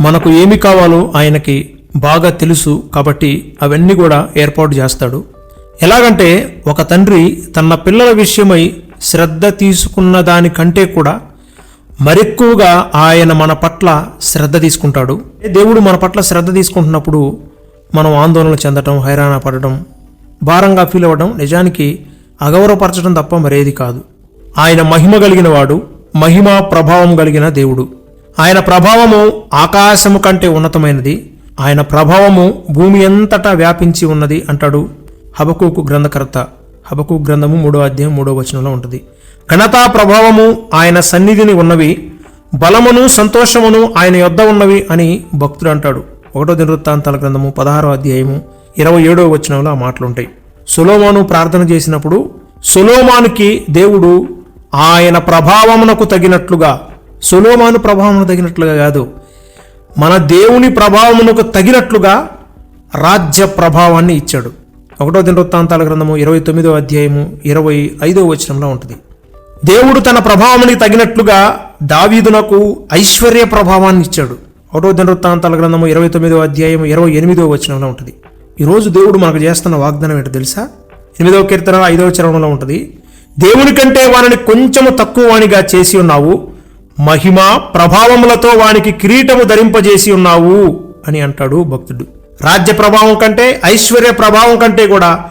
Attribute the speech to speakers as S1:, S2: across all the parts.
S1: మనకు ఏమి కావాలో ఆయనకి బాగా తెలుసు కాబట్టి అవన్నీ కూడా ఏర్పాటు చేస్తాడు. ఎలాగంటే ఒక తండ్రి తన పిల్లల విషయమై శ్రద్ధ తీసుకున్న దానికంటే కూడా మరెక్కువగా ఆయన మన పట్ల శ్రద్ధ తీసుకుంటాడు. దేవుడు మన పట్ల శ్రద్ధ తీసుకుంటున్నప్పుడు మనం ఆందోళన చెందటం హైరాణ పడటం భారంగా ఫీల్ అవ్వడం నిజానికి అగౌరవపరచడం తప్ప మరేది కాదు. ఆయన మహిమ కలిగిన వాడు మహిమ ప్రభావం కలిగిన దేవుడు. ఆయన ప్రభావము ఆకాశము కంటే ఉన్నతమైనది. ఆయన ప్రభావము భూమి అంతటా వ్యాపించి ఉన్నది అంటాడు హబకూకు గ్రంథకర్త. హబకు గ్రంథము మూడో అధ్యాయం మూడో వచనంలో ఉంటుంది. ఘనతా ప్రభావము ఆయన సన్నిధిని ఉన్నవి బలమును సంతోషమును ఆయన యొద్ద ఉన్నవి అని భక్తుడు అంటాడు. ఒకటో దినవృత్తాంతాల గ్రంథము పదహారో అధ్యాయము ఇరవై ఏడో వచనంలో ఆ మాటలుంటాయి. సులోమాను ప్రార్థన చేసినప్పుడు సులోమానికి దేవుడు ఆయన ప్రభావమునకు తగినట్లుగా సులోమాను ప్రభావమును తగినట్లుగా కాదు. మన దేవుని ప్రభావమునకు తగినట్లుగా రాజ్య ప్రభావాన్ని ఇచ్చాడు. ఒకటో దినవృత్తాంతాల గ్రంథము ఇరవై తొమ్మిదో అధ్యాయము ఇరవై ఐదో వచనంలో ఉంటుంది. దేవుడు తన ప్రభావానికి తగినట్లుగా దావీదునకు ఐశ్వర్య ప్రభావాన్ని ఇచ్చాడు. ఒకటో దినవృత్తాంతాల గ్రంథము ఇరవై తొమ్మిదో అధ్యాయం ఇరవై ఎనిమిదో వచనంలో ఉంటుంది. ఈరోజు దేవుడు మనకు చేస్తున్న వాగ్దానం ఏంటో తెలుసా? ఎనిమిదవ కీర్తన ఐదవ చరణంలో ఉంటుంది. దేవుని కంటే వారిని కొంచెము తక్కువ వానిగా చేసి ఉన్నావు. మహిమ ప్రభావములతో వానికి కిరీటము ధరింపజేసి ఉన్నావు అని అంటాడు భక్తుడు. రాజ్య ప్రభావం కంటే ఐశ్వర్య ప్రభావం కంటే కూడా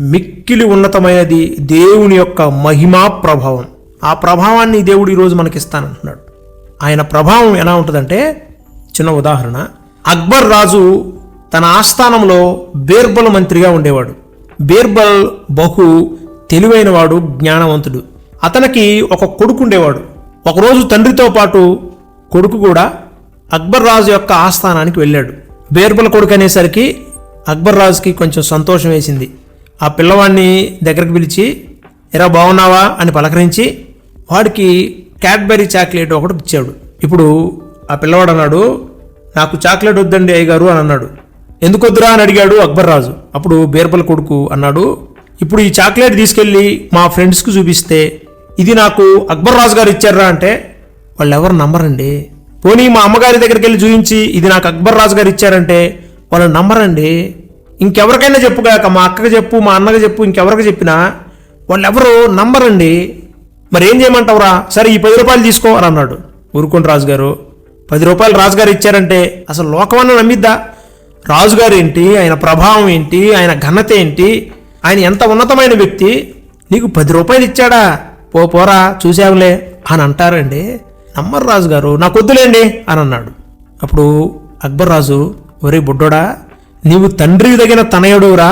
S1: మిక్కిలి ఉన్నతమైనది దేవుని యొక్క మహిమా ప్రభావం. ఆ ప్రభావాన్ని దేవుడు ఈరోజు మనకిస్తానంటున్నాడు. ఆయన ప్రభావం ఎలా ఉంటుందంటే చిన్న ఉదాహరణ. అక్బర్ రాజు తన ఆస్థానంలో బీర్బల్ మంత్రిగా ఉండేవాడు. బీర్బల్ బహు తెలివైనవాడు జ్ఞానవంతుడు. అతనికి ఒక కొడుకు ఉండేవాడు. ఒకరోజు తండ్రితో పాటు కొడుకు కూడా అక్బర్ రాజు యొక్క ఆస్థానానికి వెళ్ళాడు. బీర్బల్ కొడుకు అనేసరికి అక్బర్ రాజుకి కొంచెం సంతోషం వేసింది. ఆ పిల్లవాడిని దగ్గరికి పిలిచి ఎరా బాగున్నావా అని పలకరించి వాడికి క్యాడ్బెరీ చాక్లెట్ ఒకటి ఇచ్చాడు. ఇప్పుడు ఆ పిల్లవాడు అన్నాడు నాకు చాక్లెట్ వద్దండి అయ్యగారు అని అన్నాడు. ఎందుకు వద్దురా అని అడిగాడు అక్బర్ రాజు. అప్పుడు బీర్బల్ కొడుకు అన్నాడు ఇప్పుడు ఈ చాక్లెట్ తీసుకెళ్ళి మా ఫ్రెండ్స్కి చూపిస్తే ఇది నాకు అక్బర్ రాజు గారు ఇచ్చారా అంటే వాళ్ళు ఎవరు నమ్మరండి. పోనీ మా అమ్మగారి దగ్గరికి వెళ్ళి చూపించి ఇది నాకు అక్బర్ రాజు గారు ఇచ్చారంటే వాళ్ళు నమ్మరండి. ఇంకెవరికైనా చెప్పుగాక మా అక్కకి చెప్పు మా అన్నకి చెప్పు ఇంకెవరికి చెప్పినా వాళ్ళు ఎవరు నమ్మరండి. మరి ఏం చేయమంటావురా? సరే ఈ పది రూపాయలు తీసుకో అని అన్నాడు. ఊరుకోండి రాజుగారు పది రూపాయలు రాజుగారు ఇచ్చారంటే అసలు లోకమన్నా నమ్మిద్దా? రాజుగారు ఏంటి? ఆయన ప్రభావం ఏంటి? ఆయన ఘనత ఏంటి? ఆయన ఎంత ఉన్నతమైన వ్యక్తి? నీకు పది రూపాయలు ఇచ్చాడా? పో పోరా చూసావులే అని అంటారండి. నమ్మరు రాజుగారు నాకు వద్దులేండి అని అన్నాడు. అప్పుడు అక్బర్ రాజు ఒరే బుడ్డోడా నీవు తండ్రి తగిన తనయుడురా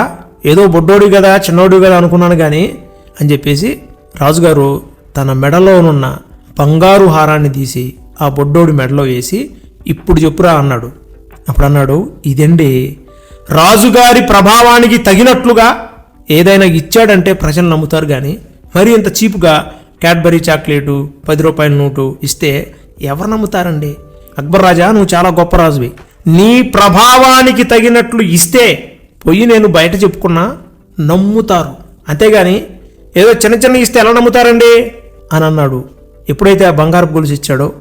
S1: ఏదో బుడ్డోడు కదా చిన్నోడు కదా అనుకున్నాను కానీ అని చెప్పేసి రాజుగారు తన మెడలోనున్న బంగారు హారాన్ని తీసి ఆ బొడ్డోడి మెడలో వేసి ఇప్పుడు చెప్పురా అన్నాడు. అప్పుడు అన్నాడు ఇదండి రాజుగారి ప్రభావానికి తగినట్లుగా ఏదైనా ఇచ్చాడంటే ప్రజలు నమ్ముతారు కానీ మరి ఇంత చీపుగా క్యాడ్బరీ చాక్లెటు పది రూపాయల నోటు ఇస్తే ఎవరు నమ్ముతారండి? అక్బర్ రాజా నువ్వు చాలా గొప్ప రాజువి. నీ ప్రభావానికి తగినట్లు ఇస్తే పొయ్యి నేను బయట చెప్పుకున్నా నమ్ముతారు. అంతేగాని ఏదో చిన్న చిన్న ఇస్తే ఎలా నమ్ముతారండి? అని అన్నాడు. ఎప్పుడైతే ఆ బంగారపు గొలుసు ఇచ్చాడో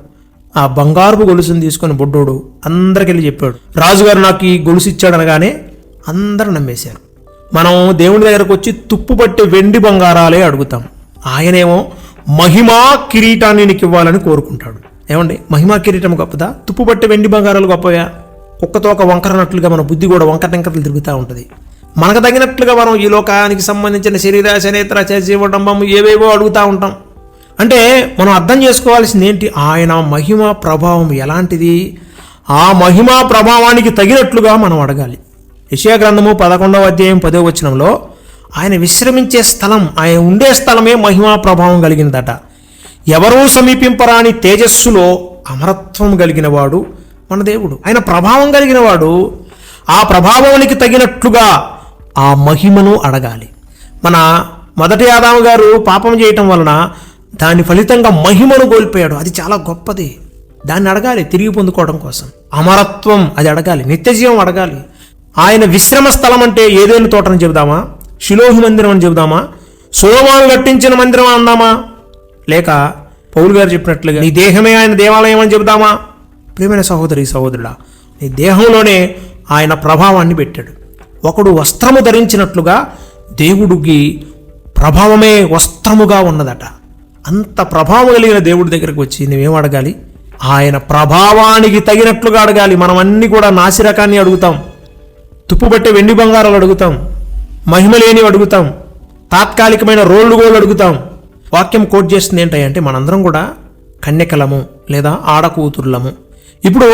S1: ఆ బంగారపు గొలుసుని తీసుకొని బొడ్డోడు అందరికి వెళ్ళి చెప్పాడు. రాజుగారు నాకు ఈ గొలుసు ఇచ్చాడనగానే అందరూ నమ్మేశారు. మనం దేవుని దగ్గరకు వచ్చి తుప్పు పట్టే వెండి బంగారాలే అడుగుతాం. ఆయనేమో మహిమా కిరీటాన్ని నీకు ఇవ్వాలని కోరుకుంటాడు. ఏమండి? మహిమా కిరీటం గొప్పదా? తుప్పు పట్టే వెండి బంగారాలు గొప్పవా? కుక్కతో ఒక వంకరనట్లుగా మన బుద్ధి కూడా వంకర టెంకరలు తిరుగుతూ ఉంటుంది. మనకు తగినట్లుగా మనం ఈ లోకానికి సంబంధించిన శరీర శనేత్ర చేసేవడంబము ఏవేవో అడుగుతూ ఉంటాం. అంటే మనం అర్థం చేసుకోవాల్సింది ఏంటి? ఆయన మహిమ ప్రభావం ఎలాంటిది? ఆ మహిమా ప్రభావానికి తగినట్లుగా మనం అడగాలి. యెషయా గ్రంథము పదకొండవ అధ్యాయం పదో వచనంలో ఆయన విశ్రమించే స్థలం ఆయన ఉండే స్థలమే మహిమా ప్రభావం కలిగిందట ఎవరూ సమీపింపరాని తేజస్సులో అమరత్వం కలిగినవాడు మన దేవుడు. ఆయన ప్రభావం కలిగినవాడు ఆ ప్రభావానికి తగినట్లుగా ఆ మహిమను అడగాలి. మన మొదటి ఆదాము గారు పాపం చేయటం వలన దాని ఫలితంగా మహిమను కోల్పోయాడు. అది చాలా గొప్పది. దాన్ని అడగాలి తిరిగి పొందుకోవడం కోసం. అమరత్వం అది అడగాలి. నిత్యజీవం అడగాలి. ఆయన విశ్రమ స్థలం అంటే ఏదైనా తోటని చెబుదామా? శిలోహి మందిరం అని చెబుదామా? సోమాను కట్టించిన మందిరం అందామా? లేక పౌలు గారు చెప్పినట్లుగా నీ దేహమే ఆయన దేవాలయం అని చెబుదామా? ప్రియమైన సహోదరి సహోదరుడా నీ దేహంలోనే ఆయన ప్రభావాన్ని పెట్టాడు. ఒకడు వస్త్రము ధరించినట్లుగా దేవుడికి ప్రభావమే వస్త్రముగా ఉన్నదట. అంత ప్రభావం కలిగిన దేవుడి దగ్గరకు వచ్చి నువ్వేం అడగాలి? ఆయన ప్రభావానికి తగినట్లుగా అడగాలి. మనం అన్ని కూడా నాసిరకాన్ని అడుగుతాం. తుప్పుబట్టే వెండి బంగారాలు అడుగుతాం. మహిమ లేని అడుగుతాం. తాత్కాలికమైన రోళ్ళు గోళ్ళు అడుగుతాం. వాక్యం కోట్ చేస్తుంది ఏంటంటే మనందరం కూడా కన్యకలము లేదా ఆడకూతురులము. ఇప్పుడు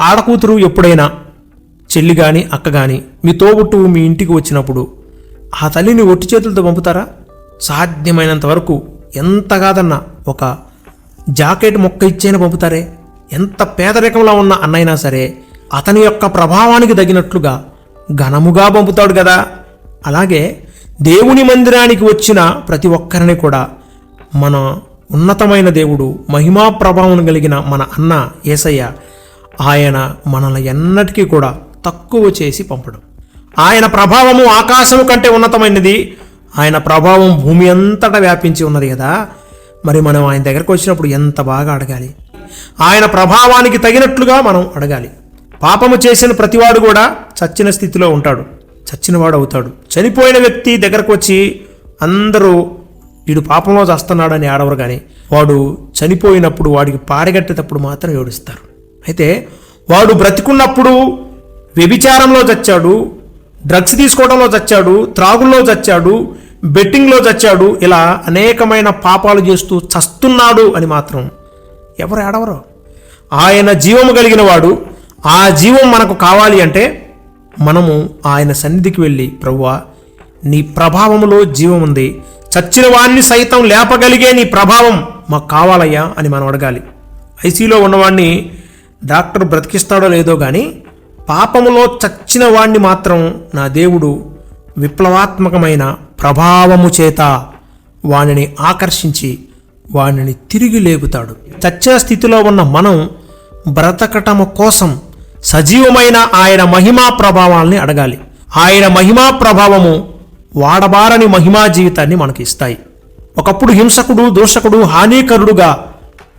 S1: ఆడకూతురు ఎప్పుడైనా చెల్లి కానీ అక్క కానీ మీ తోబుట్టు మీ ఇంటికి వచ్చినప్పుడు ఆ తల్లిని ఒట్టి చేతులతో పంపుతారా? సాధ్యమైనంత వరకు ఎంత కాదన్నా ఒక జాకెట్ మొక్క ఇచ్చైనా పంపుతారే? ఎంత పేదరికంలో ఉన్న అన్నైనా సరే అతని యొక్క ప్రభావానికి తగినట్లుగా ఘనముగా పంపుతాడు కదా. అలాగే దేవుని మందిరానికి వచ్చిన ప్రతి ఒక్కరిని కూడా మన ఉన్నతమైన దేవుడు మహిమా ప్రభావం కలిగిన మన అన్న ఏసయ్య ఆయన మనల్ని ఎన్నటికీ కూడా తక్కువ చేసి పంపడం. ఆయన ప్రభావము ఆకాశము కంటే ఉన్నతమైనది. ఆయన ప్రభావం భూమి అంతటా వ్యాపించి ఉన్నది కదా. మరి మనం ఆయన దగ్గరకు వచ్చినప్పుడు ఎంత బాగా అడగాలి? ఆయన ప్రభావానికి తగినట్లుగా మనం అడగాలి. పాపము చేసిన ప్రతివాడు కూడా చచ్చిన స్థితిలో ఉంటాడు. చచ్చినవాడు అవుతాడు. చనిపోయిన వ్యక్తి దగ్గరకు వచ్చి అందరూ వీడు పాపంలో చేస్తున్నాడని ఆడవరు కానీ వాడు చనిపోయినప్పుడు వాడికి పారగట్టేటప్పుడు మాత్రం ఏడుస్తారు. అయితే వాడు బ్రతికున్నప్పుడు వ్యభిచారంలో చచ్చాడు డ్రగ్స్ తీసుకోవడంలో చచ్చాడు త్రాగుల్లో చచ్చాడు బెట్టింగ్లో చచ్చాడు ఇలా అనేకమైన పాపాలు చేస్తూ చస్తున్నాడు అని మాత్రం ఎవరు ఆడవరు. ఆయన జీవము కలిగిన వాడు ఆ జీవం మనకు కావాలి అంటే మనము ఆయన సన్నిధికి వెళ్ళి ప్రభువా నీ ప్రభావములో జీవం ఉంది. చచ్చిన వాణ్ణి సైతం లేపగలిగే నీ ప్రభావం మాకు కావాలయ్యా అని మనం అడగాలి. ఐసీలో ఉన్నవాడిని డాక్టర్ బ్రతికిస్తాడో లేదో కానీ పాపములో చచ్చిన వాణ్ణి మాత్రం నా దేవుడు విప్లవాత్మకమైన ప్రభావము చేత వానిని ఆకర్షించి వాణిని తిరిగి లేపుతాడు. చచ్చే స్థితిలో ఉన్న మనం బ్రతకటము కోసం సజీవమైన ఆయన మహిమా ప్రభావాల్ని అడగాలి. ఆయన మహిమా ప్రభావము వాడబారని మహిమా జీవితాన్ని మనకి ఇస్తాయి ఒకప్పుడు హింసకుడు దూషకుడు హానికరుడుగా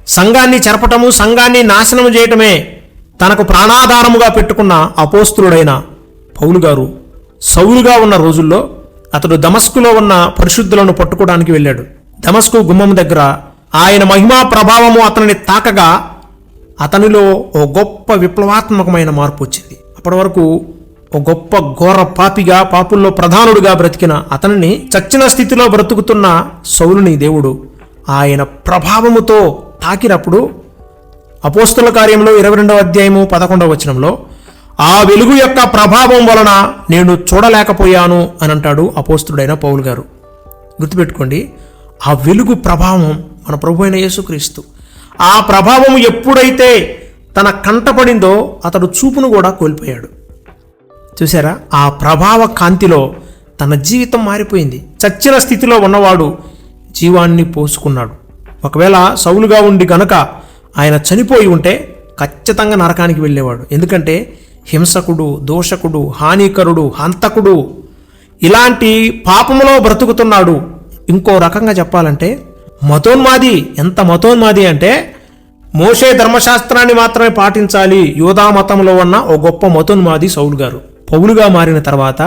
S1: సంఘాన్ని చెరపటము సంఘాన్ని నాశనం చేయటమే తనకు ప్రాణాధారముగా పెట్టుకున్న అపోస్తుడైన పౌలు గారు సౌలుగా ఉన్న రోజుల్లో అతడు దమస్కులో ఉన్న పరిశుద్ధులను పట్టుకోవడానికి వెళ్ళాడు. దమస్కు గుమ్మం దగ్గర ఆయన మహిమా ప్రభావము అతనిని తాకగా అతనిలో ఓ గొప్ప విప్లవాత్మకమైన మార్పు వచ్చింది. అప్పటి వరకు ఓ గొప్ప ఘోర పాపిగా పాపుల్లో ప్రధానుడిగా బ్రతికిన అతనిని చచ్చిన స్థితిలో బ్రతుకుతున్న సౌలుని దేవుడు ఆయన ప్రభావముతో తాకినప్పుడు అపోస్తుల కార్యంలో ఇరవై రెండవ అధ్యాయము పదకొండవ వచనంలో ఆ వెలుగు యొక్క ప్రభావం వలన నేను చూడలేకపోయాను అని అంటాడు అపోస్తుడైన పౌలు గారు. గుర్తుపెట్టుకోండి ఆ వెలుగు ప్రభావం మన ప్రభు అయిన యేసుక్రీస్తు. ఆ ప్రభావం ఎప్పుడైతే తన కంటపడిందో అతడు చూపును కూడా కోల్పోయాడు. చూసారా ఆ ప్రభావ కాంతిలో తన జీవితం మారిపోయింది. చచ్చిన స్థితిలో ఉన్నవాడు జీవాన్ని పోసుకున్నాడు. ఒకవేళ సౌలుగా ఉండి గనక ఆయన చనిపోయి ఉంటే ఖచ్చితంగా నరకానికి వెళ్ళేవాడు. ఎందుకంటే హింసకుడు దోషకుడు హానికరుడు హంతకుడు ఇలాంటి పాపములో బ్రతుకుతున్నాడు. ఇంకో రకంగా చెప్పాలంటే మతోన్మాది. ఎంత మతోన్మాది అంటే మోషే ధర్మశాస్త్రాన్ని మాత్రమే పాటించాలి యోధా మతంలో ఉన్న ఓ గొప్ప మతోన్మాది సౌలు గారు. పౌలుగా మారిన తర్వాత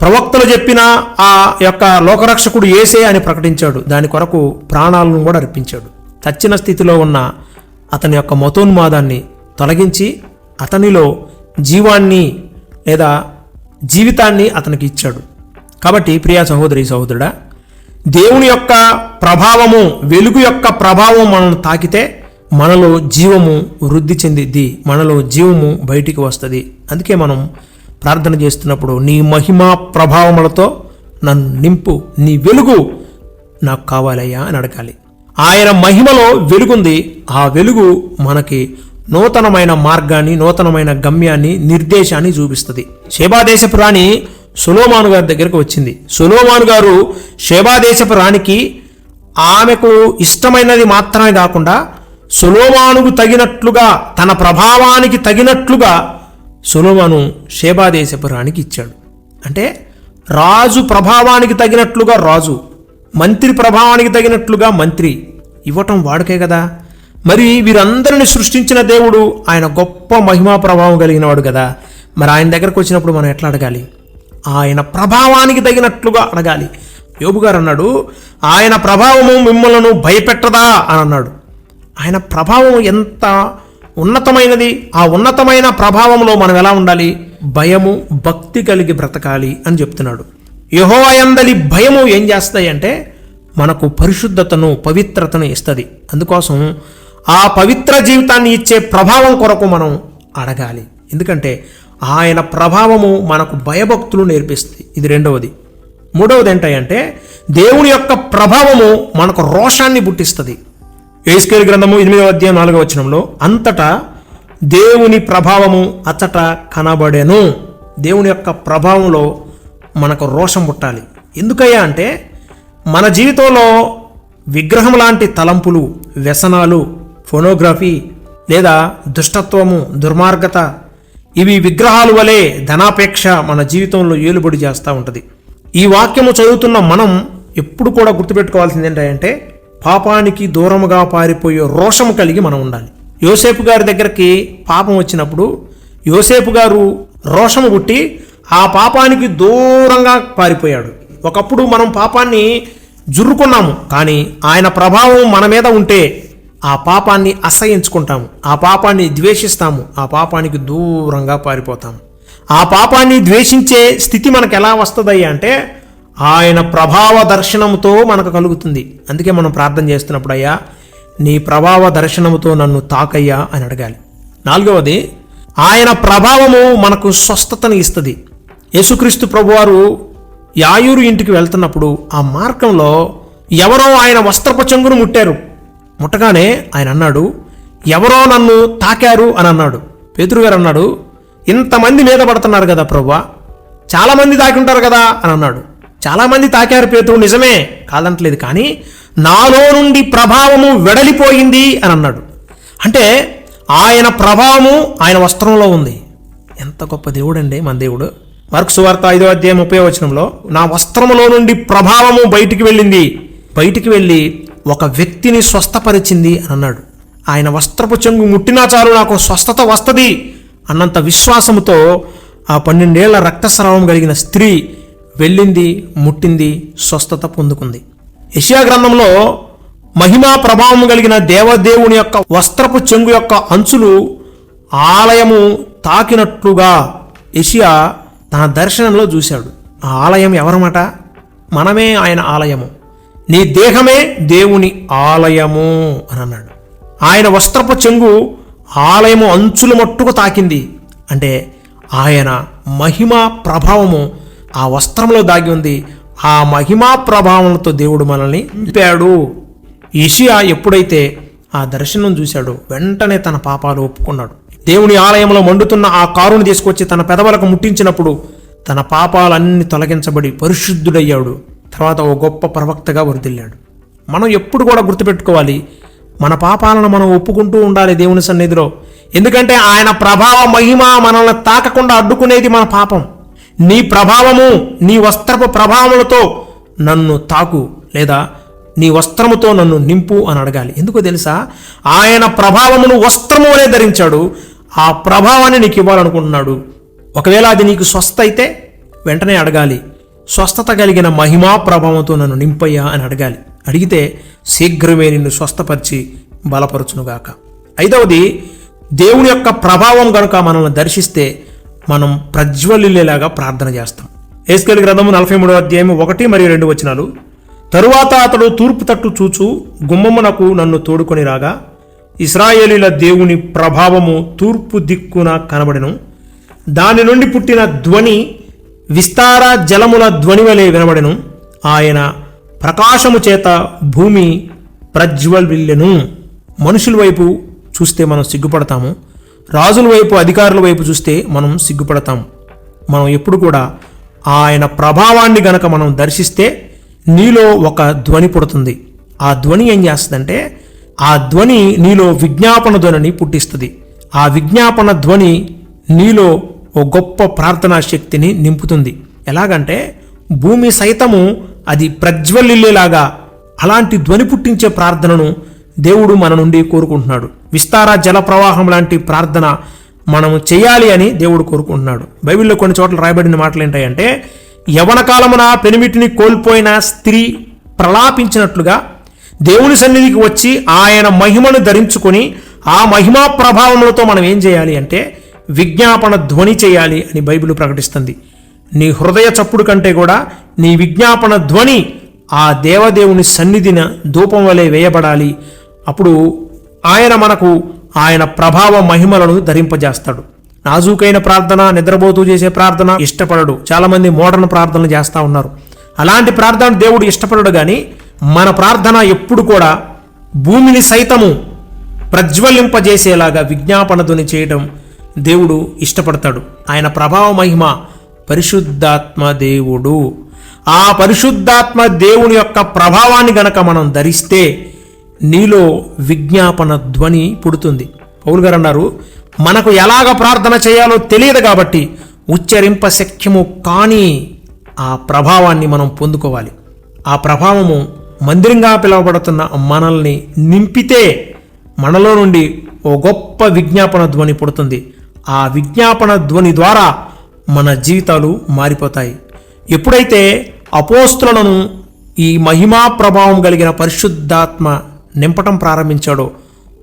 S1: ప్రవక్తలు చెప్పిన ఆ యొక్క లోకరక్షకుడు ఏసే అని ప్రకటించాడు. దాని కొరకు ప్రాణాలను కూడా అర్పించాడు. చచ్చిన స్థితిలో ఉన్న అతని యొక్క మతోన్మాదాన్ని తొలగించి అతనిలో జీవాన్ని లేదా జీవితాన్ని అతనికి ఇచ్చాడు. కాబట్టి ప్రియా సహోదరి సహోదరుడా దేవుని యొక్క ప్రభావము వెలుగు యొక్క ప్రభావం మనల్ని తాకితే మనలో జీవము వృద్ధి చెందిద్ది మనలో జీవము బయటికి వస్తుంది. అందుకే మనం ప్రార్థన చేస్తున్నప్పుడు నీ మహిమా ప్రభావములతో నన్ను నింపు నీ వెలుగు నాకు కావాలయ్యా అని అడగాలి. ఆయన మహిమలో వెలుగుంది ఆ వెలుగు మనకి నూతనమైన మార్గాన్ని నూతనమైన గమ్యాన్ని నిర్దేశాన్ని చూపిస్తుంది. సేవాదేశపురాణి సులోమాను గారి దగ్గరకు వచ్చింది. సులోమాను గారు దేశపు రాణికి ఆమెకు ఇష్టమైనది మాత్రమే కాకుండా సులోమానుకు తగినట్లుగా తన ప్రభావానికి తగినట్లుగా సులోమాను దేశపు రాణికి ఇచ్చాడు. అంటే రాజు ప్రభావానికి తగినట్లుగా రాజు మంత్రి ప్రభావానికి తగినట్లుగా మంత్రి ఇవ్వటం వాడుకే కదా. మరి వీరందరిని సృష్టించిన దేవుడు ఆయన గొప్ప మహిమా ప్రభావం కలిగినవాడు కదా. మరి ఆయన దగ్గరకు వచ్చినప్పుడు మనం ఎట్లా అడగాలి? ఆయన ప్రభావానికి తగినట్లుగా అడగాలి. యోబు గారు అన్నాడు ఆయన ప్రభావము మిమ్మలను భయపెట్టదా? అని అన్నాడు. ఆయన ప్రభావం ఎంత ఉన్నతమైనది ఆ ఉన్నతమైన ప్రభావంలో మనం ఎలా ఉండాలి? భయము భక్తి కలిగి బ్రతకాలి అని చెప్తున్నాడు. యహోయందలి భయము ఏం చేస్తాయి అంటే మనకు పరిశుద్ధతను పవిత్రతను ఇస్తుంది. అందుకోసం ఆ పవిత్ర జీవితాన్ని ఇచ్చే ప్రభావం కొరకు మనం అడగాలి. ఎందుకంటే ఆయన ప్రభావము మనకు భయభక్తులు నేర్పిస్తుంది. ఇది రెండవది. మూడవది ఏంటంటే దేవుని యొక్క ప్రభావము మనకు రోషాన్ని పుట్టిస్తుంది. ఏస్కేల్ గ్రంథము ఎనిమిదవ అధ్యాయం నాలుగవ వచనంలో అంతటా దేవుని ప్రభావము అచ్చట కనబడెను. దేవుని యొక్క ప్రభావంలో మనకు రోషం పుట్టాలి. ఎందుకయ్యా అంటే మన జీవితంలో విగ్రహం లాంటి తలంపులు వ్యసనాలు ఫోనోగ్రఫీ లేదా దుష్టత్వము దుర్మార్గత ఇవి విగ్రహాలు వలె ధనాపేక్ష మన జీవితంలో ఏలుబడి చేస్తూ ఉంటుంది. ఈ వాక్యము చదువుతున్న మనం ఎప్పుడు కూడా గుర్తుపెట్టుకోవాల్సింది ఏంటంటే పాపానికి దూరముగా పారిపోయే రోషము కలిగి మనం ఉండాలి. యోసేపు గారి దగ్గరికి పాపం వచ్చినప్పుడు యోసేపు గారు రోషము పుట్టి ఆ పాపానికి దూరంగా పారిపోయాడు. ఒకప్పుడు మనం పాపాన్ని జుర్రుకున్నాము కానీ ఆయన ప్రభావం మన మీద ఉంటే ఆ పాపాన్ని అసహించుకుంటాము. ఆ పాపాన్ని ద్వేషిస్తాము. ఆ పాపానికి దూరంగా పారిపోతాము. ఆ పాపాన్ని ద్వేషించే స్థితి మనకు ఎలా వస్తుందయ్యా అంటే ఆయన ప్రభావ దర్శనంతో మనకు కలుగుతుంది. అందుకే మనం ప్రార్థన చేస్తున్నప్పుడు అయ్యా నీ ప్రభావ దర్శనముతో నన్ను తాకయ్యా అని అడగాలి. నాలుగవది ఆయన ప్రభావము మనకు స్వస్థతను ఇస్తుంది. యేసుక్రీస్తు ప్రభువారు యాయూరు ఇంటికి వెళ్తున్నప్పుడు ఆ మార్గంలో ఎవరో ఆయన వస్త్రపు చెంగును ముట్టారు. ముట్టగానే ఆయన అన్నాడు ఎవరో నన్ను తాకారు అని అన్నాడు. పేతురు గారు అన్నాడు ఇంతమంది మీద పడుతున్నారు కదా ప్రభా చాలామంది తాకింటారు కదా అని అన్నాడు. చాలామంది తాకారు పేతురు నిజమే కాదంటలేదు కానీ నాలో నుండి ప్రభావము వెడలిపోయింది అని అన్నాడు. అంటే ఆయన ప్రభావము ఆయన వస్త్రంలో ఉంది. ఎంత గొప్ప దేవుడండి మన దేవుడు. మార్కు సువార్త ఐదో అధ్యాయం ముప్పై వచనంలో నా వస్త్రములో నుండి ప్రభావము బయటికి వెళ్ళింది. బయటికి వెళ్ళి ఒక వ్యక్తిని స్వస్థపరిచింది అని అన్నాడు. ఆయన వస్త్రపు చెంగు ముట్టినా చాలు నాకు స్వస్థత వస్తుంది అన్నంత విశ్వాసంతో ఆ పన్నెండేళ్ళ రక్తస్రావం కలిగిన స్త్రీ వెళ్ళింది ముట్టింది స్వస్థత పొందుకుంది. యషియా గ్రంథంలో మహిమా ప్రభావం కలిగిన దేవదేవుని యొక్క వస్త్రపు చెంగు యొక్క అంచులు ఆలయము తాకినట్లుగా యషియా తన దర్శనంలో చూశాడు. ఆ ఆలయం ఎవరమాట మనమే ఆయన ఆలయము. నీ దేహమే దేవుని ఆలయము అని అన్నాడు. ఆయన వస్త్రపు చెంగు ఆలయము అంచుల మట్టుకు తాకింది. అంటే ఆయన మహిమా ప్రభావము ఆ వస్త్రంలో దాగి ఉంది. ఆ మహిమా ప్రభావంతో దేవుడు మనల్ని నింపాడు. ఇషియా ఎప్పుడైతే ఆ దర్శనం చూశాడో వెంటనే తన పాపాలు ఒప్పుకున్నాడు. దేవుని ఆలయంలో మండుతున్న ఆ కారుని తీసుకొచ్చి తన పెదవులకు ముట్టించినప్పుడు తన పాపాలన్నీ తొలగించబడి పరిశుద్ధుడయ్యాడు. తర్వాత ఓ గొప్ప ప్రవక్తగా వరిదిల్లాడు. మనం ఎప్పుడు కూడా గుర్తుపెట్టుకోవాలి మన పాపాలను మనం ఒప్పుకుంటూ ఉండాలి దేవుని సన్నిధిలో. ఎందుకంటే ఆయన ప్రభావ మహిమ మనల్ని తాకకుండా అడ్డుకునేది మన పాపం. నీ ప్రభావము నీ వస్త్రపు ప్రభావములతో నన్ను తాకు లేదా నీ వస్త్రముతో నన్ను నింపు అని అడగాలి. ఎందుకో తెలుసా? ఆయన ప్రభావమును వస్త్రము వలె ధరించాడు. ఆ ప్రభావాన్ని నీకు ఇవ్వాలనుకుంటున్నాడు. ఒకవేళ అది నీకు స్వస్థ అయితే వెంటనే అడగాలి. స్వస్థత కలిగిన మహిమా ప్రభావంతో నన్ను నింపయ్యా అని అడగాలి. అడిగితే శీఘ్రమే నిన్ను స్వస్థపరిచి బలపరచునుగాక. ఐదవది దేవుని యొక్క ప్రభావం గనుక మనల్ని దర్శిస్తే మనం ప్రజ్వలిల్లేలాగా ప్రార్థన చేస్తాం. ఏస్కేల్ గ్రంథము నలభై మూడవ అధ్యాయం ఒకటి మరియు రెండు వచనాలు. తరువాత అతడు తూర్పు తట్టు చూచు గుమ్మమునకు నన్ను తోడుకొని రాగా ఇస్రాయేలీల దేవుని ప్రభావము తూర్పు దిక్కున కనబడెను. దాని నుండి పుట్టిన ధ్వని విస్తార జలముల ధ్వని వలె వినబడెను. ఆయన ప్రకాశము చేత భూమి ప్రజ్వలిల్లెను. మనుషుల వైపు చూస్తే మనం సిగ్గుపడతాము. రాజుల వైపు అధికారుల వైపు చూస్తే మనం సిగ్గుపడతాం మనం ఎప్పుడు కూడా ఆయన ప్రభావాన్ని గనక మనం దర్శిస్తే నీలో ఒక ధ్వని పుడుతుంది. ఆ ధ్వని ఏం చేస్తుందంటే ఆ ధ్వని నీలో విజ్ఞాపన ధ్వనిని పుట్టిస్తుంది. ఆ విజ్ఞాపన ధ్వని నీలో ఓ గొప్ప ప్రార్థనా శక్తిని నింపుతుంది. ఎలాగంటే భూమి సైతము అది ప్రజ్వల్లిల్లేలాగా అలాంటి ధ్వని పుట్టించే ప్రార్థనను దేవుడు మన నుండి కోరుకుంటున్నాడు. విస్తార జల ప్రవాహం లాంటి ప్రార్థన మనము చేయాలి అని దేవుడు కోరుకుంటున్నాడు. బైబిల్లో కొన్ని చోట్ల రాయబడిన మాటలు ఏంటంటే యవన కాలమున పెనిమిటిని కోల్పోయిన స్త్రీ ప్రలాపించినట్లుగా దేవుని సన్నిధికి వచ్చి ఆయన మహిమను ధరించుకొని ఆ మహిమా ప్రభావములతో మనం ఏం చేయాలి అంటే విజ్ఞాపన ధ్వని చేయాలి అని బైబిల్ ప్రకటిస్తుంది. నీ హృదయ చప్పుడు కంటే కూడా నీ విజ్ఞాపన ధ్వని ఆ దేవదేవుని సన్నిధిన ధూపం వలె వేయబడాలి. అప్పుడు ఆయన మనకు ఆయన ప్రభావ మహిమలను ధరింపజేస్తాడు. నాజూకైన ప్రార్థన నిద్రపోతూ చేసే ప్రార్థన ఇష్టపడడు. చాలామంది మోడర్న్ ప్రార్థనలు చేస్తూ ఉన్నారు. అలాంటి ప్రార్థన దేవుడు ఇష్టపడడు కానీ మన ప్రార్థన ఎప్పుడు కూడా భూమిని సైతము ప్రజ్వలింపజేసేలాగా విజ్ఞాపన ధ్వని చేయడం దేవుడు ఇష్టపడతాడు. ఆయన ప్రభావ మహిమ పరిశుద్ధాత్మ దేవుడు. ఆ పరిశుద్ధాత్మ దేవుని యొక్క ప్రభావాన్ని గనక మనం ధరిస్తే నీలో విజ్ఞాపన ధ్వని పుడుతుంది. పౌలు గారు అన్నారు మనకు ఎలాగ ప్రార్థన చేయాలో తెలియదు కాబట్టి ఉచ్చరింప శక్యము కానీ ఆ ప్రభావాన్ని మనం పొందుకోవాలి. ఆ ప్రభావము మందిరంగా పిలువబడుతున్న మనల్ని నింపితే మనలో నుండి ఓ గొప్ప విజ్ఞాపన ధ్వని పుడుతుంది. ఆ విజ్ఞాపన ధ్వని ద్వారా మన జీవితాలు మారిపోతాయి. ఎప్పుడైతే అపోస్తులను ఈ మహిమా ప్రభావం కలిగిన పరిశుద్ధాత్మ నింపటం ప్రారంభించాడో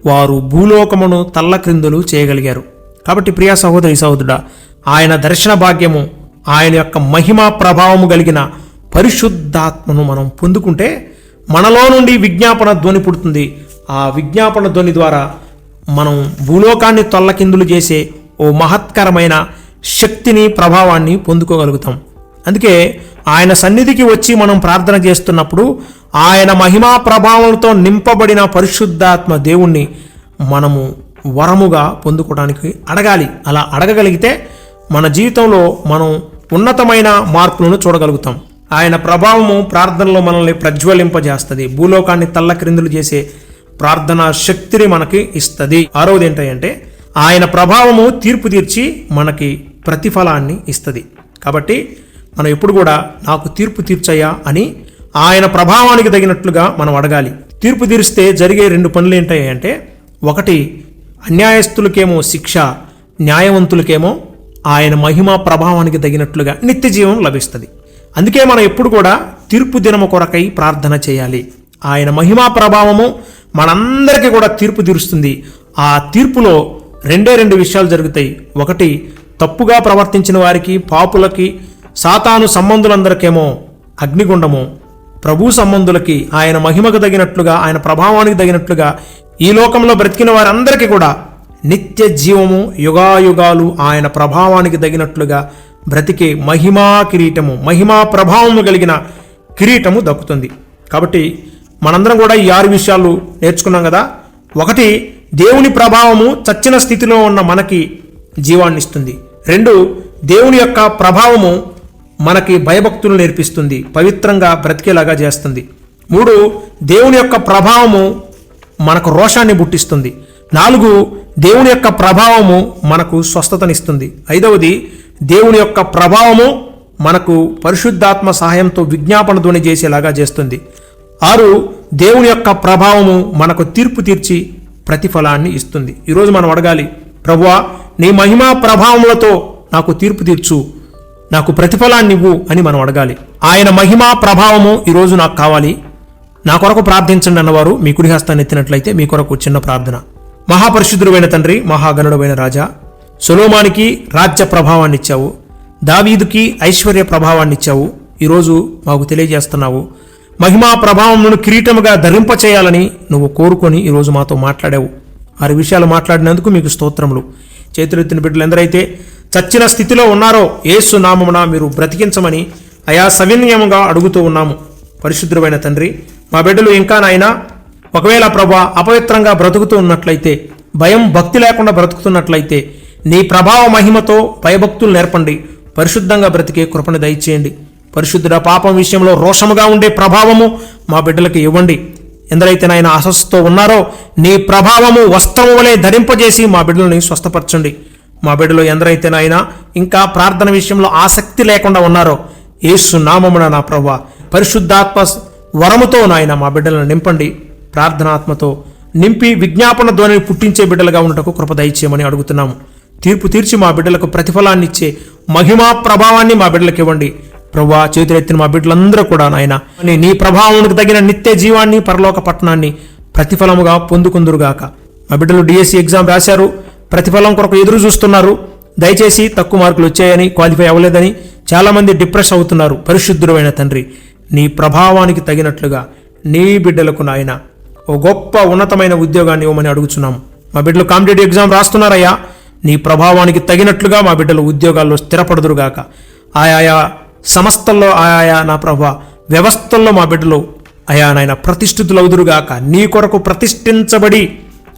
S1: వారు భూలోకమును తల్లక్రిందులు చేయగలిగారు. కాబట్టి ప్రియా సహోదరి సహోదరుడా ఆయన దర్శన భాగ్యము ఆయన యొక్క మహిమా ప్రభావము కలిగిన పరిశుద్ధాత్మను మనం పొందుకుంటే మనలో నుండి విజ్ఞాపన ధ్వని పుడుతుంది. ఆ విజ్ఞాపన ధ్వని ద్వారా మనం భూలోకాన్ని తొల్లకిందులు చేసే ఓ మహత్కరమైన శక్తిని ప్రభావాన్ని పొందుకోగలుగుతాం. అందుకే ఆయన సన్నిధికి వచ్చి మనం ప్రార్థన చేస్తున్నప్పుడు ఆయన మహిమా ప్రభావంతో నింపబడిన పరిశుద్ధాత్మ దేవుణ్ణి మనము వరముగా పొందుకోవడానికి అడగాలి. అలా అడగగలిగితే మన జీవితంలో మనం ఉన్నతమైన మార్పులను చూడగలుగుతాం. ఆయన ప్రభావము ప్రార్థనలో మనల్ని ప్రజ్వలింపజేస్తుంది. భూలోకాన్ని తల్లక్రిందులు చేసే ప్రార్థనా శక్తిని మనకి ఇస్తుంది. ఆరోది ఏంటంటే ఆయన ప్రభావము తీర్పు తీర్చి మనకి ప్రతిఫలాన్ని ఇస్తుంది. కాబట్టి మనం ఎప్పుడు కూడా నాకు తీర్పు తీర్చయ్యా అని ఆయన ప్రభావానికి తగినట్లుగా మనం అడగాలి. తీర్పు తీరిస్తే జరిగే రెండు పనులు ఏంటాయి అంటే ఒకటి అన్యాయస్తులకేమో శిక్ష న్యాయవంతులకేమో ఆయన మహిమ ప్రభావానికి తగినట్లుగా నిత్య జీవం లభిస్తుంది. అందుకే మనం ఎప్పుడు కూడా తీర్పు దినము కొరకై ప్రార్థన చేయాలి. ఆయన మహిమా ప్రభావము మనందరికీ కూడా తీర్పు తీరుస్తుంది. ఆ తీర్పులో రెండే రెండు విషయాలు జరుగుతాయి. ఒకటి తప్పుగా ప్రవర్తించిన వారికి పాపులకి సాతాను సంబంధులందరికేమో అగ్నిగుండము. ప్రభు సంబంధులకి ఆయన మహిమకు తగినట్లుగా ఆయన ప్రభావానికి తగినట్లుగా ఈ లోకంలో బ్రతికిన వారందరికీ కూడా నిత్య జీవము యుగాయుగాలు ఆయన ప్రభావానికి తగినట్లుగా బ్రతికే మహిమా కిరీటము మహిమా ప్రభావము కలిగిన కిరీటము దక్కుతుంది. కాబట్టి మనందరం కూడా ఈ ఆరు విషయాలు నేర్చుకున్నాం కదా. ఒకటి దేవుని ప్రభావము చచ్చిన స్థితిలో ఉన్న మనకి జీవాన్ని ఇస్తుంది రెండు దేవుని యొక్క ప్రభావము మనకి భయభక్తులు నేర్పిస్తుంది పవిత్రంగా బ్రతికేలాగా చేస్తుంది. మూడు దేవుని యొక్క ప్రభావము మనకు రోషాన్ని పుట్టిస్తుంది. నాలుగు దేవుని యొక్క ప్రభావము మనకు స్వస్థతనిస్తుంది. ఐదవది దేవుని యొక్క ప్రభావము మనకు పరిశుద్ధాత్మ సహాయంతో విజ్ఞాపన ధ్వని చేసేలాగా చేస్తుంది. ఆరు దేవుని యొక్క ప్రభావము మనకు తీర్పు తీర్చి ప్రతిఫలాన్ని ఇస్తుంది. ఈరోజు మనం అడగాలి ప్రభువా నీ మహిమా ప్రభావములతో నాకు తీర్పు తీర్చు నాకు ప్రతిఫలాన్ని ఇవ్వు అని మనం అడగాలి. ఆయన మహిమా ప్రభావము ఈరోజు నాకు కావాలి. నా కొరకు ప్రార్థించండి అన్నవారు మీ కుడి హస్తాన్ని ఎత్తినట్లయితే మీ కొరకు చిన్న ప్రార్థన. మహాపరిశుద్ధుడైన తండ్రి మహాగణుడమైన రాజా సులోమానికి రాజ్య ప్రభావాన్ని ఇచ్చావు దావీదుకి ఐశ్వర్య ప్రభావాన్ని ఇచ్చావు. ఈరోజు మాకు తెలియజేస్తున్నావు మహిమా ప్రభావమును కిరీటముగా ధరింపచేయాలని నువ్వు కోరుకొని ఈరోజు మాతో మాట్లాడావు. ఆరు విషయాలు మాట్లాడినందుకు మీకు స్తోత్రములు. చేతులెత్తిన బిడ్డలు ఎందరైతే చచ్చిన స్థితిలో ఉన్నారో ఏసు నామమున మీరు బ్రతికించమని అయా సవినయముగా అడుగుతూ ఉన్నాము. పరిశుద్ధమైన తండ్రి మా బిడ్డలు ఇంకా నాయన ఒకవేళ ప్రభా అపవిత్రంగా బ్రతుకుతూ ఉన్నట్లయితే భయం భక్తి లేకుండా బ్రతుకుతున్నట్లయితే నీ ప్రభావ మహిమతో భయభక్తులు నేర్పండి. పరిశుద్ధంగా బ్రతికే కృపణ దయచేయండి. పరిశుద్ధుడ పాపం విషయంలో రోషముగా ఉండే ప్రభావము మా బిడ్డలకు ఇవ్వండి. ఎందరైతే నాయన అస్వస్థతో ఉన్నారో నీ ప్రభావము వస్త్రము వలె ధరింపజేసి మా బిడ్డలని స్వస్థపరచండి. మా బిడ్డలు ఎందరైతే నాయన ఇంకా ప్రార్థన విషయంలో ఆసక్తి లేకుండా ఉన్నారో ఏసు నామమున నా ప్రభా పరిశుద్ధాత్మ వరముతో నాయన మా బిడ్డలను నింపండి. ప్రార్థనాత్మతో నింపి విజ్ఞాపన ధ్వనిని పుట్టించే బిడ్డలుగా ఉండటకు కృప దయచేయమని అడుగుతున్నాము. తీర్పు తీర్చి మా బిడ్డలకు ప్రతిఫలాన్ని ఇచ్చే మహిమా ప్రభావాన్ని మా బిడ్డలకు ఇవ్వండి. ప్రభా చేతులెత్తిన మా బిడ్డలందరూ కూడా నాయన. నీ- నీ ప్రభావానికి తగిన నిత్య జీవాన్ని పరలోక పట్టణాన్ని ప్రతిఫలముగా పొందుకుందురుగాక. మా బిడ్డలు డిఎస్సి ఎగ్జామ్ రాశారు. ప్రతిఫలం కొరకు ఎదురు చూస్తున్నారు. దయచేసి తక్కువ మార్కులు వచ్చాయని క్వాలిఫై అవ్వలేదని చాలామంది డిప్రెస్ అవుతున్నారు. పరిశుద్ధుడైన తండ్రి నీ ప్రభావానికి తగినట్లుగా నీ బిడ్డలకు నాయన ఓ గొప్ప ఉన్నతమైన ఉద్యోగాన్ని ఇవ్వమని అడుగుతున్నాం మా బిడ్డలు కాంపిటేటివ్ ఎగ్జామ్ రాస్తున్నారయ్యా. నీ ప్రభావానికి తగినట్లుగా మా బిడ్డలు ఉద్యోగాల్లో స్థిరపడదురుగాక. ఆయా సమస్తల్లో ఆయా నా ప్రభా వ్యవస్థల్లో మా బిడ్డలు. అయా నాయన ప్రతిష్ఠితులవుదురుగాక. నీ కొరకు ప్రతిష్ఠించబడి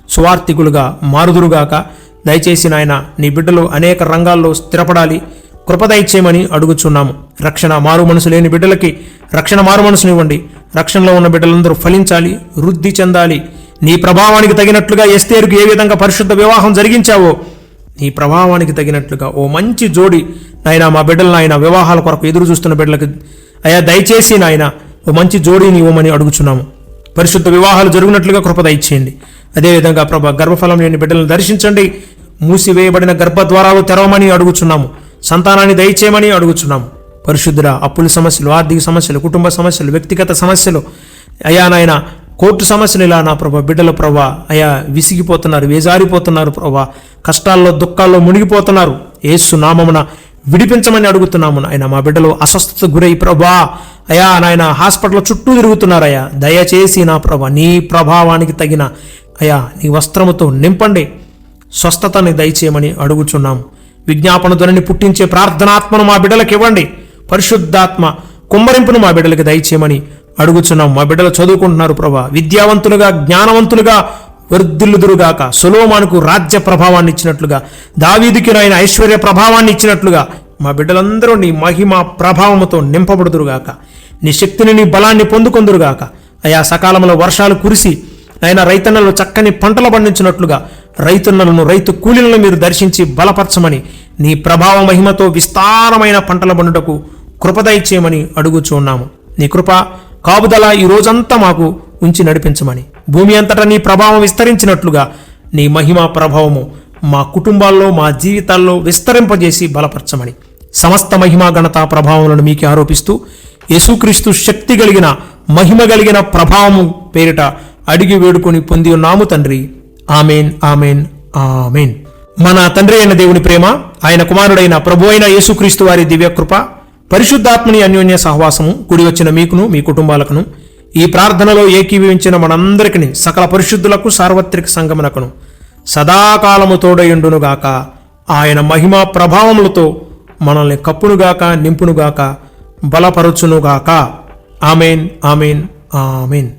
S1: సువార్థికులుగా మారుదురుగాక. దయచేసి నాయన నీ బిడ్డలు అనేక రంగాల్లో స్థిరపడాలి. కృపదయచేయమని అడుగుచున్నాము. రక్షణ మారు మనసు లేని బిడ్డలకి రక్షణ మారు మనసునివ్వండి. రక్షణలో ఉన్న బిడ్డలందరూ ఫలించాలి వృద్ధి చెందాలి. నీ ప్రభావానికి తగినట్లుగా ఎస్తేరుకు ఏ విధంగా పరిశుద్ధ వివాహం జరిగించావో నీ ప్రభావానికి తగినట్లుగా ఓ మంచి జోడి నాయన మా బిడ్డలు నాయన వివాహాల కొరకు ఎదురు చూస్తున్న బిడ్డలకు అయా దయచేసి నాయన ఓ మంచి జోడీని ఇవ్వమని అడుగుచున్నాము. పరిశుద్ధ వివాహాలు జరుగునట్లుగా కృప దయచేయండి. అదేవిధంగా ప్రభ గర్భఫలం లేని బిడ్డలను దర్శించండి. మూసివేయబడిన గర్భద్వారాలు తెరవమని అడుగుచున్నాము. సంతానాన్ని దయచేయమని అడుగుచున్నాము. పరిశుద్ధుల అప్పుల సమస్యలు ఆర్థిక సమస్యలు కుటుంబ సమస్యలు వ్యక్తిగత సమస్యలు అయా నాయన కోర్టు సమస్యలు ఇలా నా ప్రభా బిడ్డల ప్రభా అయా విసిగిపోతున్నారు వేజారిపోతున్నారు ప్రభా కష్టాల్లో దుఃఖాల్లో మునిగిపోతున్నారు. ఏసు నామమున విడిపించమని అడుగుతున్నాము నాయన. మా బిడ్డలు అస్వస్థత గురై ప్రభా అయా నాయన హాస్పిటల్ చుట్టూ తిరుగుతున్నారయ్యా దయచేసి నా ప్రభా నీ ప్రభావానికి తగిన అయా నీ వస్త్రముతో నింపండి. స్వస్థతని దయచేయమని అడుగుచున్నాము విజ్ఞాపన ధ్వనిని పుట్టించే ప్రార్థనాత్మను మా బిడ్డలకు ఇవ్వండి. పరిశుద్ధాత్మ కుమ్మరింపును మా బిడ్డలకు దయచేయమని అడుగుచున్నాం. మా బిడ్డలు చదువుకుంటున్నారు ప్రభా. విద్యావంతులుగా జ్ఞానవంతులుగా వర్ధిల్లుదురుగాక. సులోమానుకు రాజ్య ప్రభావాన్ని ఇచ్చినట్లుగా దావీదికి నాయన ఐశ్వర్య ప్రభావాన్ని ఇచ్చినట్లుగా మా బిడ్డలందరూ నీ మహిమ ప్రభావముతో నింపబడుదురుగాక. నీ శక్తిని నీ బలాన్ని పొందుకొందురుగాక. అయా సకాలంలో వర్షాలు కురిసి ఆయన రైతన్నలు చక్కని పంటలు పండించినట్లుగా రైతన్నలను రైతు కూలీలను మీరు దర్శించి బలపరచమని నీ ప్రభావ మహిమతో విస్తారమైన పంటల పండుటకు కృపదయచేయమని అడుగుచున్నాము. నీ కృప కాపుదల ఈ రోజంతా మాకు ఉంచి నడిపించమని. భూమి అంతటా నీ ప్రభావం విస్తరించినట్లుగా నీ మహిమ ప్రభావము మా కుటుంబాల్లో మా జీవితాల్లో విస్తరింపజేసి బలపరచమని. సమస్త మహిమా ఘనత ప్రభావములను మీకే ఆరోపిస్తూ యేసుక్రీస్తు శక్తి కలిగిన మహిమ కలిగిన ప్రభావము పేరిట అడిగి వేడుకొని పొంది ఉన్నాము తండ్రి. Amen amen amen. మన తండ్రి అయిన దేవుని ప్రేమ ఆయన కుమారుడైన ప్రభు అయిన యేసుక్రీస్తు వారి దివ్య కృప పరిశుద్ధాత్మని అన్యోన్య సహవాసము గుడి వచ్చిన మీకును మీ కుటుంబాలకును ఈ ప్రార్థనలో ఏకీభవించిన మనందరికీ సకల పరిశుద్ధులకు సార్వత్రిక సంగమనకును. సదాకాలము తోడయుండునుగాక. ఆయన మహిమా ప్రభావములతో మనల్ని కప్పునుగాక నింపునుగాక బలపరచునుగాక. Amen amen amen.